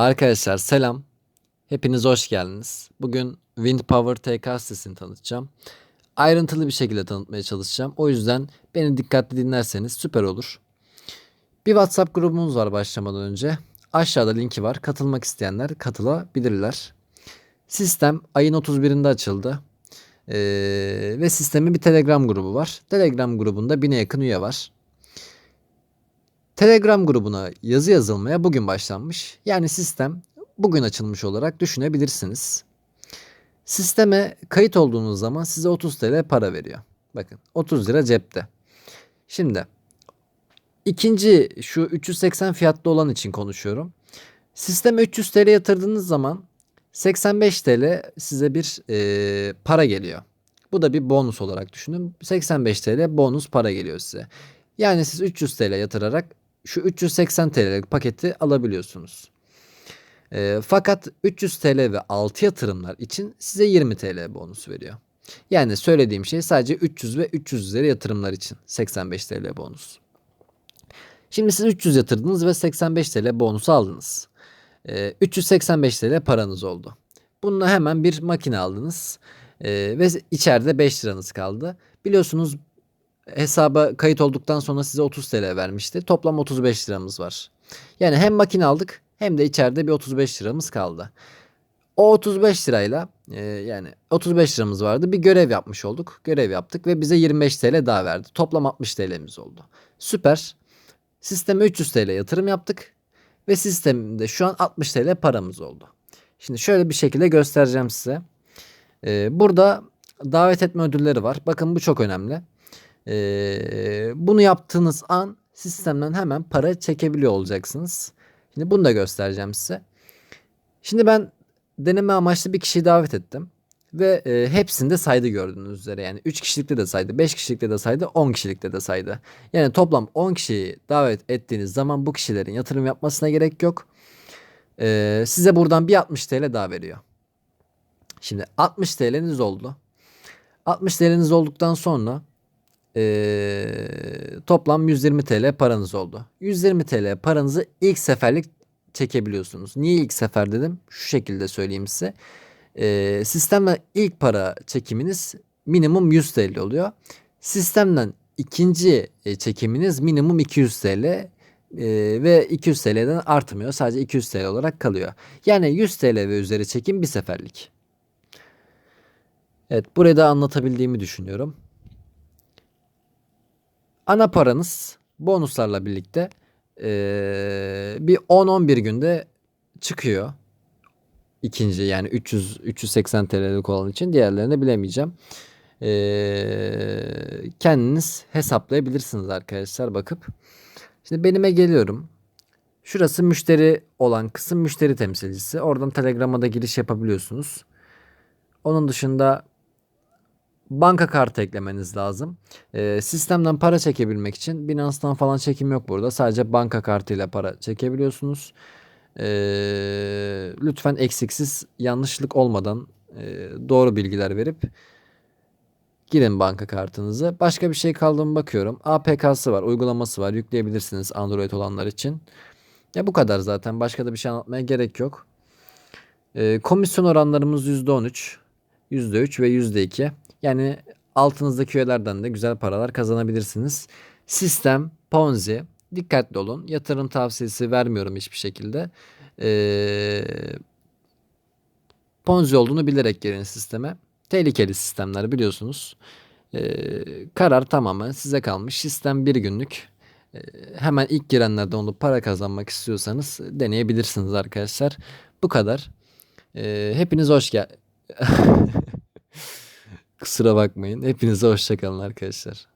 Arkadaşlar selam. Hepiniz hoş geldiniz. Bugün Wind Power TK sitesini tanıtacağım. Ayrıntılı bir şekilde tanıtmaya çalışacağım. O yüzden beni dikkatli dinlerseniz süper olur. Bir WhatsApp grubumuz var başlamadan önce. Aşağıda linki var. Katılmak isteyenler katılabilirler. Sistem ayın 31'inde açıldı. Ee, ve sistemin bir Telegram grubu var. Telegram grubunda 1000'e yakın üye var. Telegram grubuna yazı yazılmaya bugün başlanmış. Yani sistem bugün açılmış olarak düşünebilirsiniz. Sisteme kayıt olduğunuz zaman size 30 TL para veriyor. Bakın 30 lira cepte. Şimdi ikinci şu 380 fiyatlı olan için konuşuyorum. Sisteme 300 TL yatırdığınız zaman 85 TL size bir e, para geliyor. Bu da bir bonus olarak düşünün. 85 TL bonus para geliyor size. Yani siz 300 TL yatırarak şu 380 TL'lik paketi alabiliyorsunuz. E, fakat 300 TL ve 6 yatırımlar için size 20 TL bonus veriyor. Yani söylediğim şey sadece 300 ve 300 üzeri yatırımlar için 85 TL bonus. Şimdi siz 300 yatırdınız ve 85 TL bonusu aldınız. E, 385 TL paranız oldu. Bununla hemen bir makine aldınız. E, ve içeride 5 liranız kaldı. Biliyorsunuz hesaba kayıt olduktan sonra size 30 TL vermişti. Toplam 35 liramız var. Yani hem makine aldık hem de içeride bir 35 liramız kaldı. O 35 lirayla e, yani 35 liramız vardı. Bir görev yapmış olduk. Görev yaptık ve bize 25 TL daha verdi. Toplam 60 TL'miz oldu. Süper. Sisteme 300 TL yatırım yaptık. Ve sistemde şu an 60 TL paramız oldu. Şimdi şöyle bir şekilde göstereceğim size. Ee, burada davet etme ödülleri var. Bakın bu çok önemli. Ee, bunu yaptığınız an sistemden hemen para çekebiliyor olacaksınız. Şimdi bunu da göstereceğim size. Şimdi ben deneme amaçlı bir kişiyi davet ettim. Ve e, hepsinde saydı gördüğünüz üzere. Yani 3 kişilikte de saydı, 5 kişilikte de saydı, 10 kişilikte de saydı. Yani toplam 10 kişiyi davet ettiğiniz zaman bu kişilerin yatırım yapmasına gerek yok. E, size buradan bir 60 TL daha veriyor. Şimdi 60 TL'niz oldu. 60 TL'niz olduktan sonra e, toplam 120 TL paranız oldu. 120 TL paranızı ilk seferlik çekebiliyorsunuz. Niye ilk sefer dedim? Şu şekilde söyleyeyim size. E, sistemle ilk para çekiminiz minimum 100 TL oluyor. Sistemden ikinci e, çekiminiz minimum 200 TL e, ve 200 TL'den artmıyor. Sadece 200 TL olarak kalıyor. Yani 100 TL ve üzeri çekim bir seferlik. Evet burayı da anlatabildiğimi düşünüyorum. Ana paranız bonuslarla birlikte eee, bir 10-11 günde çıkıyor. İkinci yani 300 380 TL'lik olan için diğerlerini bilemeyeceğim. Eee, kendiniz hesaplayabilirsiniz arkadaşlar bakıp. Şimdi benime geliyorum. Şurası müşteri olan kısım müşteri temsilcisi. Oradan Telegram'a da giriş yapabiliyorsunuz. Onun dışında banka kartı eklemeniz lazım. Ee, sistemden para çekebilmek için Binance'dan falan çekim yok burada. Sadece banka kartıyla para çekebiliyorsunuz. Ee, lütfen eksiksiz yanlışlık olmadan e, doğru bilgiler verip girin banka kartınızı. Başka bir şey kaldı mı bakıyorum. APK'sı var, uygulaması var. Yükleyebilirsiniz Android olanlar için. Ya bu kadar zaten. Başka da bir şey anlatmaya gerek yok. Ee, komisyon oranlarımız %13, %3 ve %2. Yani altınızdaki üyelerden de güzel paralar kazanabilirsiniz. Sistem Ponzi. Dikkatli olun. Yatırım tavsiyesi vermiyorum hiçbir şekilde. Ee, Ponzi olduğunu bilerek girin sisteme. Tehlikeli sistemler biliyorsunuz. Ee, karar tamamen size kalmış. Sistem bir günlük. Ee, hemen ilk girenlerden olup para kazanmak istiyorsanız deneyebilirsiniz arkadaşlar. Bu kadar. Ee, hepiniz hoş gel. Kusura bakmayın. Hepinize hoşçakalın arkadaşlar.